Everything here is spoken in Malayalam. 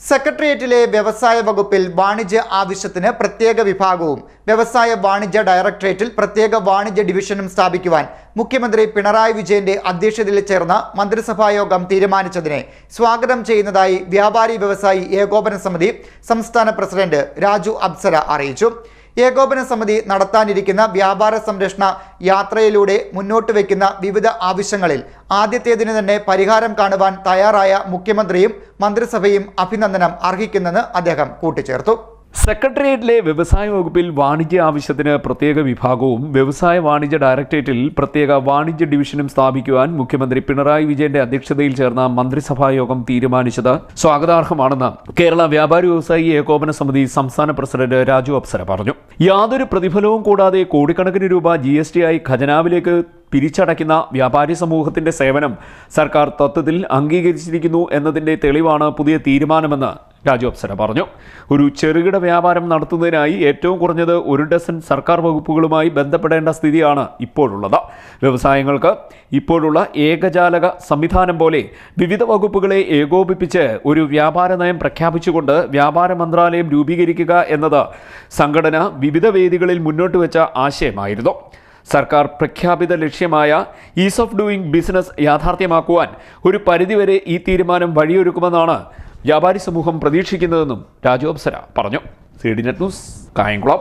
സെക്രട്ടേറിയറ്റിലെ വ്യവസായ വകുപ്പിൽ വാണിജ്യ ആവശ്യത്തിന് പ്രത്യേക വിഭാഗവും വ്യവസായ വാണിജ്യ ഡയറക്ടറേറ്റിൽ പ്രത്യേക വാണിജ്യ ഡിവിഷനും സ്ഥാപിക്കുവാൻ മുഖ്യമന്ത്രി പിണറായി വിജയന്റെ അധ്യക്ഷതയിൽ ചേർന്ന മന്ത്രിസഭാ യോഗം തീരുമാനിച്ചതിനെ സ്വാഗതം ചെയ്യുന്നതായി വ്യാപാരി വ്യവസായി ഏകോപന സമിതി സംസ്ഥാന പ്രസിഡന്റ് രാജു അബ്സര അറിയിച്ചു. ഏകോപന സമിതി നടത്താനിരിക്കുന്ന വ്യാപാര സംരക്ഷണ യാത്രയിലൂടെ മുന്നോട്ട് വയ്ക്കുന്ന വിവിധ ആവശ്യങ്ങളിൽ ആദ്യത്തേതിന് തന്നെ പരിഹാരം കാണുവാൻ തയ്യാറായ മുഖ്യമന്ത്രിയും മന്ത്രിസഭയും അഭിനന്ദനം അർഹിക്കുന്നെന്ന് അദ്ദേഹം കൂട്ടിച്ചേർത്തു. സെക്രട്ടേറിയറ്റിലെ വ്യവസായ വകുപ്പിൽ വാണിജ്യ ആവശ്യത്തിന് പ്രത്യേക വിഭാഗവും വ്യവസായ വാണിജ്യ ഡയറക്ടറേറ്റിൽ പ്രത്യേക വാണിജ്യ ഡിവിഷനും സ്ഥാപിക്കുവാൻ മുഖ്യമന്ത്രി പിണറായി വിജയന്റെ അധ്യക്ഷതയിൽ ചേർന്ന മന്ത്രിസഭാ യോഗം തീരുമാനിച്ചത് സ്വാഗതാർഹമാണെന്ന് കേരള വ്യാപാരി വ്യവസായി ഏകോപന സമിതി സംസ്ഥാന പ്രസിഡന്റ് രാജു അപ്സര പറഞ്ഞു. യാതൊരു പ്രതിഫലവും കൂടാതെ കോടിക്കണക്കിന് രൂപ ജി എസ് ടി ആയി ഖജനാവിലേക്ക് പിരിച്ചടയ്ക്കുന്ന വ്യാപാരി സമൂഹത്തിന്റെ സേവനം സർക്കാർ തത്വത്തിൽ അംഗീകരിച്ചിരിക്കുന്നു എന്നതിന്റെ തെളിവാണ് പുതിയ തീരുമാനമെന്ന് രാജു അപ്സര പറഞ്ഞു. ഒരു ചെറുകിട വ്യാപാരം നടത്തുന്നതിനായി ഏറ്റവും കുറഞ്ഞത് ഒരു ഡസൻ സർക്കാർ വകുപ്പുകളുമായി ബന്ധപ്പെടേണ്ട സ്ഥിതിയാണ് ഇപ്പോഴുള്ളത്. വ്യവസായങ്ങൾക്ക് ഇപ്പോഴുള്ള ഏകജാലക സംവിധാനം പോലെ വിവിധ വകുപ്പുകളെ ഏകോപിപ്പിച്ച് ഒരു വ്യാപാര നയം പ്രഖ്യാപിച്ചുകൊണ്ട് വ്യാപാര മന്ത്രാലയം രൂപീകരിക്കുക എന്നത് സംഘടന വിവിധ വേദികളിൽ മുന്നോട്ട് വെച്ച ആശയമായിരുന്നു. സർക്കാർ പ്രഖ്യാപിത ലക്ഷ്യമായ ഈസ് ഓഫ് ഡൂയിങ് ബിസിനസ് യാഥാർത്ഥ്യമാക്കുവാൻ ഒരു പരിധിവരെ ഈ തീരുമാനം വഴിയൊരുക്കുമെന്നാണ് വ്യാപാരി സമൂഹം പ്രതീക്ഷിക്കുന്നതെന്നും രാജു അപ്സര പറഞ്ഞു. C D net news Kayamkulam.